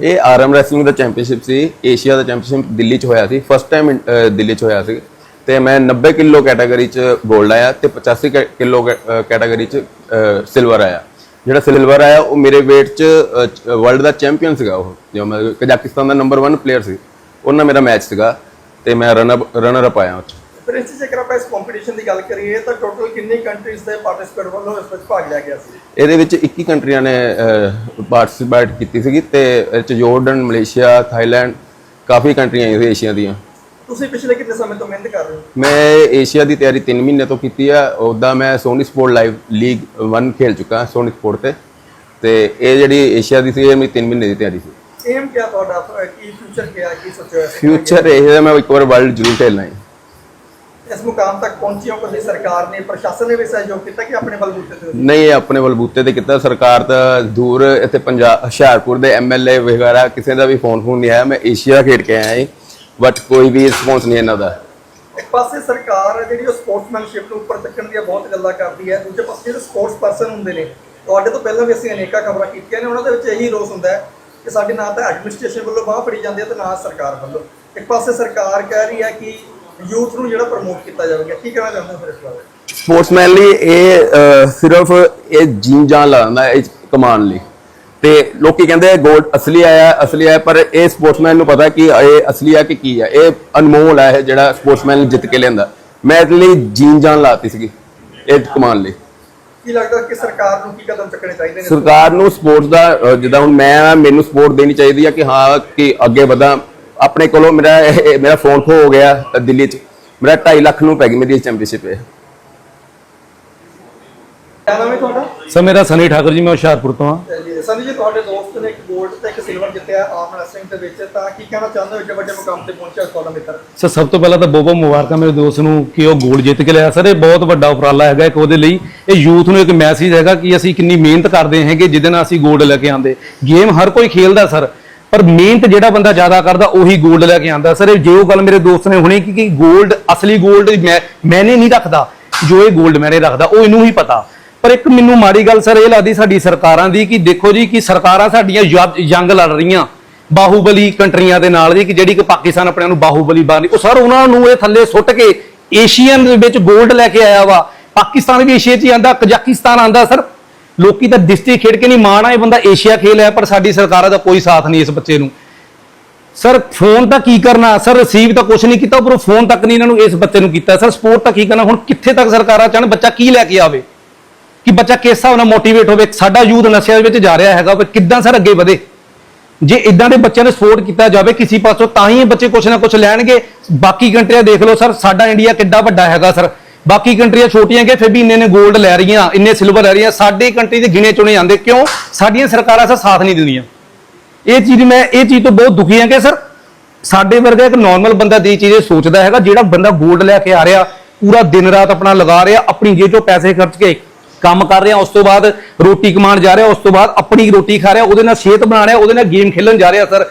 ਇਹ arm wrestling ਦਾ championship ਸੀ, ਏਸ਼ੀਆ ਦਾ ਚੈਂਪੀਅਨਸ਼ਿਪ ਦਿੱਲੀ 'ਚ ਹੋਇਆ ਸੀ ਫਸਟ ਟਾਈਮ ਦਿੱਲੀ 'ਚ ਹੋਇਆ ਸੀ। ਤੇ ਮੈਂ 90 ਕਿਲੋ ਕੈਟਾਗਰੀ 'ਚ 골ਡ ਆਇਆ ਤੇ 85 ਕੈ- ਕਿਲੋ ਕੈਟਾਗਰੀ 'ਚ ਸਿਲਵਰ ਆਇਆ। ਜਿਹੜਾ ਸਿਲਵਰ ਆਇਆ, ਉਹ ਮੇਰੇ weight 'ਚ ਵਰਲਡ ਦਾ ਚੈਂਪੀਅਨ ਸੀਗਾ ਉਹ। ਜੋ ਮੈਂ ਕਜ਼ਾਕਿਸਤਾਨ ਦਾ ਨੰਬਰ 1 ਪਲੇਅਰ ਸੀ, ਉਹਨਾਂ ਮੇਰਾ ਮੈਚ ਸੀਗਾ ਤੇ ਮੈਂ ਰਨਰ ਰਨਰ ਅਪ ਆਇਆ ਉਹ ਇਸ ਜੇਕਰ ਆਪਾਂ ਇਸ ਕੰਪੀਟੀਸ਼ਨ ਦੀ ਗੱਲ ਕਰੀਏ ਤਾਂ ਟੋਟਲ ਕਿੰਨੀ ਕੰਟਰੀਜ਼ ਦੇ ਪਾਰਟਿਸਿਪੇਟ ਵੱਲੋਂ ਇਸ ਵਿੱਚ ਭਾਗ ਲਿਆ ਗਿਆ ਸੀ? ਇਹਦੇ ਵਿੱਚ 21 ਕੰਟਰੀਆਂ ਨੇ ਪਾਰਟਿਸਿਪੇਟ ਕੀਤੀ ਸੀਗੀ ਤੇ ਇਹ 'ਚ ਜਾਰਡਨ ਮਲੇਸ਼ੀਆ ਥਾਈਲੈਂਡ ਕਾਫੀ ਕੰਟਰੀਆਂ ਆਈਆਂ ਸੀ ਏਸ਼ੀਆ ਦੀਆਂ। ਤੁਸੀਂ ਪਿਛਲੇ ਕਿੰਨੇ ਸਮੇਂ ਤੋਂ ਮਿਹਨਤ ਕਰ ਰਹੇ ਹੋ? ਮੈਂ ਏਸ਼ੀਆ ਦੀ ਤਿਆਰੀ 3 ਮਹੀਨੇ ਤੋਂ ਕੀਤੀ ਆ। ਉੱਦਾਂ ਮੈਂ ਸੋਨੀ ਸਪੋਰਟ ਲਾਈਵ ਲੀਗ 1 ਖੇਲ ਚੁੱਕਾ ਸੋਨੀ ਸਪੋਰਟ ਤੇ। ਤੇ ਇਹ ਜਿਹੜੀ ਏਸ਼ੀਆ ਦੀ ਸੀ ਇਹ ਮੇਰੀ 3 ਮਹੀਨੇ ਦੀ ਤਿਆਰੀ ਸੀ। ਏਮ ਕਿਆ ਤੁਹਾਡਾ? ਕੀ ਫਿਊਚਰ ਕੀ ਸੋਚਿਆ ਹੋਇਆ ਸੀ? ਫਿਊਚਰ ਇਹ ਹੈ ਮੈਂ ਇੱਕ ਵਾਰ ਵਰਲਡ ਜ਼ਰੂਰ ਖੇਲਣਾ ਹੈ। ਇਸ ਮੁਕਾਮ ਤੱਕ ਪਹੁੰਚੀ ਹੋ ਕਦੀ ਸਰਕਾਰ ਨੇ ਪ੍ਰਸ਼ਾਸਨ ਨੇ ਵੀ ਸਹਿਯੋਗ ਕੀਤਾ ਕਿ ਆਪਣੇ ਬਲਬੂਤੇ ਤੇ ਨਹੀਂ ਇਹ ਆਪਣੇ ਬਲਬੂਤੇ ਤੇ ਕੀਤਾ। ਸਰਕਾਰ ਤਾਂ ਦੂਰ ਇੱਥੇ ਪੰਜਾਬ ਹੁਸ਼ਿਆਰਪੁਰ ਦੇ ਐਮਐਲਏ ਵਗੈਰਾ ਕਿਸੇ ਦਾ ਵੀ ਫੋਨ ਫੋਨ ਨਹੀਂ ਆਇਆ। ਮੈਂ ਏਸ਼ੀਆ ਖੇਡ ਕੇ ਆਇਆ ਹਾਂ ਬਟ ਕੋਈ ਵੀ ਰਿਸਪੌਂਸ ਨਹੀਂ ਇਹਨਾਂ ਦਾ। ਇੱਕ ਪਾਸੇ ਸਰਕਾਰ ਹੈ ਜਿਹੜੀ ਉਹ ਸਪੋਰਟਸਮੈਨਸ਼ਿਪ ਨੂੰ ਉੱਪਰ ਚੱਕਣ ਦੀਆਂ ਬਹੁਤ ਗੱਲਾਂ ਕਰਦੀ ਹੈ ਦੂਜੇ ਪਾਸੇ ਜਿਹੜੇ ਸਪੋਰਟਸ ਪਰਸਨ ਹੁੰਦੇ ਨੇ ਤੁਹਾਡੇ ਤੋਂ ਪਹਿਲਾਂ ਵੀ ਅਸੀਂ ਅਨੇਕਾਂ ਖਬਰਾਂ ਕੀਤੀਆਂ ਨੇ ਉਹਨਾਂ ਦੇ ਵਿੱਚ ਇਹੀ ਰੋਸ ਹੁੰਦਾ ਹੈ ਕਿ ਸਾਡੇ ਨਾ ਤਾਂ ਐਡਮਿਨਿਸਟ੍ਰੇਸ਼ਨ ਵੱਲੋਂ ਬਾਹ ਫੜੀ ਜਾਂਦੀ ਹੈ ਤੇ ਨਾ ਸਰਕਾਰ ਵੱਲੋਂ। ਇੱਕ ਪਾਸੇ ਸਰਕਾਰ ਕਹਿ ਰਹੀ ਹੈ ਕਿ ਯੂਥ ਨੂੰ ਜਿਹੜਾ ਪ੍ਰਮੋਟ ਕੀਤਾ ਜਾਵੇਗਾ ਕੀ ਕਹਿਣਾ ਚਾਹੁੰਦੇ ਹੋ ਫਿਰ ਇਸ ਬਾਰੇ? ਸਪੋਰਟਸਮੈਨ ਲਈ ਇਹ ਸਿਰਫ ਇਹ ਜੀਨ ਜਾਨ ਲਾਉਂਦਾ ਇਹ ਕਮਾਨ ਲਈ। ਤੇ ਲੋਕੀ ਕਹਿੰਦੇ 골ਡ ਅਸਲੀ ਆਇਆ ਅਸਲੀ ਆਇਆ ਪਰ ਇਹ ਸਪੋਰਟਸਮੈਨ ਨੂੰ ਪਤਾ ਕਿ ਇਹ ਅਸਲੀ ਆ ਕਿ ਕੀ ਆ। ਇਹ ਅਨਮੋਲ ਹੈ ਜਿਹੜਾ ਸਪੋਰਟਸਮੈਨ ਜਿੱਤ ਕੇ ਲਿਆਂਦਾ। ਮੈਂ ਇਹਦੇ ਲਈ ਜੀਨ ਜਾਨ ਲਾਤੀ ਸੀਗੀ ਇਹ ਕਮਾਨ ਲਈ। ਕੀ ਲੱਗਦਾ ਕਿ ਸਰਕਾਰ ਨੂੰ ਕੀ ਕਦਮ ਚੱਕਣੇ ਚਾਹੀਦੇ ਨੇ ਸਰਕਾਰ ਨੂੰ ਸਪੋਰਟਸ ਦਾ ਜਿੱਦਾਂ ਹੁਣ ਮੈਂ ਆ, ਮੈਨੂੰ ਸਪੋਰਟ ਦੇਣੀ ਚਾਹੀਦੀ ਆ ਕਿ ਹਾਂ ਕਿ ਅੱਗੇ ਵਧਾਂ। ਆਪਣੇ ਕੋਲੋਂ ਮੇਰਾ ਮੇਰਾ ਫੋਨ ਖੋ ਹੋ ਗਿਆ ਦਿੱਲੀ 'ਚ। ਮੇਰਾ 2.5 ਲੱਖ ਨੂੰ ਪੈ ਗਈ ਮੇਰੀ ਚੈਂਪੀਅਨਸ਼ਿਪ ਇਹ। ਕਿਆ ਨਾਮ ਹੈ ਤੁਹਾਡਾ? ਸਰ ਮੇਰਾ ਸਨੀ ਠਾਕੁਰ ਜੀ ਮੈਂ ਹੁਸ਼ਿਆਰਪੁਰ ਤੋਂ ਹਾਂ। ਜੀ ਸੰਜੀ ਜੀ ਤੁਹਾਡੇ ਦੋਸਤ ਨੇ ਇੱਕ 골ਡ ਤੇ ਇੱਕ ਸਿਲਵਰ ਜਿੱਤਿਆ ਆਮ ਰੈਸਲਿੰਗ ਦੇ ਵਿੱਚ ਤਾਂ ਕੀ ਕਹਿਣਾ ਚਾਹੁੰਦੇ ਹੋ ਏਡੇ ਵੱਡੇ ਮੁਕਾਮ ਤੇ ਪਹੁੰਚਿਆ ਤੁਹਾਡਾ ਮਿੱਤਰ ਸਰ ਸਭ ਤੋਂ ਪਹਿਲਾਂ ਤਾਂ ਬਹੁਤ ਬਹੁਤ ਮੁਬਾਰਕਾਂ ਮੇਰੇ ਦੋਸਤ ਨੂੰ ਕਿ ਉਹ ਗੋਲ ਜਿੱਤ ਕੇ ਲਿਆ। ਸਰ ਇਹ ਬਹੁਤ ਵੱਡਾ ਉਪਰਾਲਾ ਹੈਗਾ ਇੱਕ ਉਹਦੇ ਲਈ। ਇਹ ਯੂਥ ਨੂੰ ਇੱਕ ਮੈਸੇਜ ਹੈਗਾ ਕਿ ਅਸੀਂ ਕਿੰਨੀ ਮਿਹਨਤ ਕਰਦੇ ਹੈਗੇ ਜਿਹਦੇ ਨਾਲ ਅਸੀਂ ਗੋਲਡ ਲੈ ਕੇ ਆਂਦੇ ਗੇਮ ਹਰ ਕੋਈ ਖੇਲਦਾ ਸਰ। ਪਰ ਮਿਹਨਤ ਜਿਹੜਾ ਬੰਦਾ ਜ਼ਿਆਦਾ ਕਰਦਾ, ਉਹੀ ਗੋਲਡ ਲੈ ਕੇ ਆਂਦਾ ਸਰ, ਇਹ ਜੇ ਉਹ ਗੱਲ ਮੇਰੇ ਦੋਸਤ ਨੇ ਹੁਣੇ ਕਿ ਗੋਲਡ ਅਸਲੀ ਗੋਲਡ ਮੈਂ, ਮੈਨੇ ਨਹੀਂ ਰੱਖਦਾ। ਜੋ ਇਹ ਗੋਲਡ ਮੈਨੇ ਰੱਖਦਾ, ਉਹ ਇਹਨੂੰ ਹੀ ਪਤਾ। ਪਰ ਇੱਕ ਮੈਨੂੰ ਮਾੜੀ ਗੱਲ, ਸਰ, ਇਹ ਲੱਗਦੀ ਸਾਡੀ ਸਰਕਾਰਾਂ ਦੀ ਕਿ ਦੇਖੋ ਜੀ, ਕਿ ਸਰਕਾਰਾਂ ਸਾਡੀਆਂ ਜਦ- ਜੰਗ ਲੜ ਰਹੀਆਂ। ਬਾਹੂਬਲੀ ਕੰਟਰੀਆਂ ਦੇ ਨਾਲ ਜੀ ਕਿ ਜਿਹੜੀ ਕਿ ਪਾਕਿਸਤਾਨ ਆਪਣੇ ਨੂੰ ਬਾਹੂਬਲੀ ਬਾਨੀ ਉਹ ਸਰ, ਉਹਨਾਂ ਨੂੰ ਇਹ ਥੱਲੇ ਸੁੱਟ ਕੇ ਏਸ਼ੀਅਨ ਦੇ ਵਿੱਚ 골ਡ ਲੈ ਕੇ ਆਇਆ ਵਾ। ਪਾਕਿਸਤਾਨ ਵੀ ਏਸ਼ੀਆ 'ਚ ਹੀ ਆਂਦਾ, ਕਜ਼ਾਕਿਸਤਾਨ ਆਂਦਾ, ਸਰ। ਲੋਕੀ ਤਾਂ ਦਿਸਤੀ ਖੇਡ ਕੇ ਨਹੀਂ ਮਾਣ ਆ, ਇਹ ਬੰਦਾ ਏਸ਼ੀਆ ਖੇਲ ਹੈ ਪਰ ਸਾਡੀ ਸਰਕਾਰਾਂ ਦਾ ਕੋਈ ਸਾਥ ਨਹੀਂ ਇਸ ਬੱਚੇ ਨੂੰ। ਸਰ, ਫੋਨ ਤਾਂ ਕੀ ਕਰਨਾ? ਸਰ, ਰਿਸੀਵ ਤਾਂ ਕੁਝ ਨਹੀਂ ਕੀਤਾ ਪਰ ਫੋਨ ਤੱਕ ਨਹੀਂ ਇਹਨਾਂ ਨੂੰ ਇਸ ਬੱਚੇ ਨੂੰ ਕੀਤਾ। ਸਰ, ਸਪੋਰਟ ਤਾਂ ਕੀ ਕਰਨਾ? ਹੁਣ ਕਿੱਥੇ ਤੱਕ ਸਰਕਾਰਾਂ ਚਾਹਣ ਬੱਚਾ ਕੀ ਲੈ ਕੇ ਆਵੇ? ਕਿ ਬੱਚਾ ਕਿਸ ਹਿਸਾਬ ਨਾਲ ਮੋਟੀਵੇਟ ਹੋਵੇ? ਸਾਡਾ ਯੂਥ ਨਸ਼ਿਆਂ ਵਿੱਚ ਜਾ ਰਿਹਾ ਹੈਗਾ ਪਰ ਕਿੱਦਾਂ ਸਰ ਅੱਗੇ ਵਧੇ? ਜੇ ਇਦਾਂ ਦੇ ਬੱਚਿਆਂ ਨੂੰ ਸਪੋਰਟ ਕੀਤਾ ਜਾਵੇ ਕਿਸੇ ਪਾਸੋਂ, ਤਾਂ ਹੀ ਇਹ ਬੱਚੇ ਕੁਛ ਨਾ ਕੁਛ ਲੈਣਗੇ। ਬਾਕੀ ਕੰਟਰੀਆਂ ਦੇਖ ਲਓ ਸਰ, ਸਾਡਾ ਇੰਡੀਆ ਕਿੱਡਾ ਵੱਡਾ ਹੈਗਾ ਸਰ। ਬਾਕੀ ਕੰਟਰੀਆਂ ਛੋਟੀਆਂ ਕਿ ਫਿਰ ਵੀ ਇੰਨੇ ਨੇ 골ਡ ਲੈ ਰਹੀਆਂ, ਇੰਨੇ ਸਿਲਵਰ ਲੈ ਰਹੀਆਂ, ਸਾਡੇ ਕੰਟਰੀ ਦੇ ਗਿਣੇ ਚੁਣੇ ਜਾਂਦੇ ਕਿਉਂ? ਸਾਡੀਆਂ ਸਰਕਾਰਾਂ ਸਰ ਸਾਥ ਨਹੀਂ ਦਿੰਦੀਆਂ। ਇਹ ਚੀਜ਼ ਮੈਂ, ਇਹ ਚੀਜ਼ ਤੋਂ ਬਹੁਤ ਦੁਖੀ ਹਾਂ ਕਿ ਸਰ ਸਾਡੇ ਵਰਗਾ ਇੱਕ ਨਾਰਮਲ ਬੰਦਾ ਦੀ ਚੀਜ਼ ਸੋਚਦਾ ਹੈਗਾ, ਜਿਹੜਾ ਬੰਦਾ 골ਡ ਲੈ ਕੇ ਆ ਰਿਹਾ, ਪੂਰਾ ਦਿਨ ਰਾਤ ਆਪਣਾ ਲਗਾ ਰਿਹਾ, ਆਪਣੀ ਜੇਬ ਚੋਂ ਪੈਸੇ ਖਰਚ ਕੇ ਕੰਮ ਕਰ ਰਿਹਾ, ਉਸ ਤੋਂ ਬਾਅਦ ਰੋਟੀ ਕਮਾਉਣ ਜਾ ਰਿਹਾ, ਉਸ ਤੋਂ ਬਾਅਦ ਆਪਣੀ ਰੋਟੀ ਖਾ ਰਿਹਾ, ਉਹਦੇ ਨਾਲ ਸਿਹਤ ਬਣਾ ਰਿਹਾ, ਉਹਦੇ ਨਾਲ ਗੇਮ ਖੇਲਣ ਜਾ ਰਿਹਾ, ਸਰ।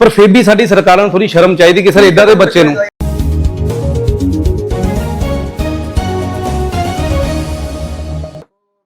ਪਰ ਫਿਰ ਵੀ ਸਾਡੀ ਸਰਕਾਰਾਂ ਨੂੰ ਥੋੜੀ ਸ਼ਰਮ ਚਾਹੀਦੀ ਕਿ ਸਰ ਇਦਾਂ ਦੇ ਬੱਚੇ ਨੂੰ।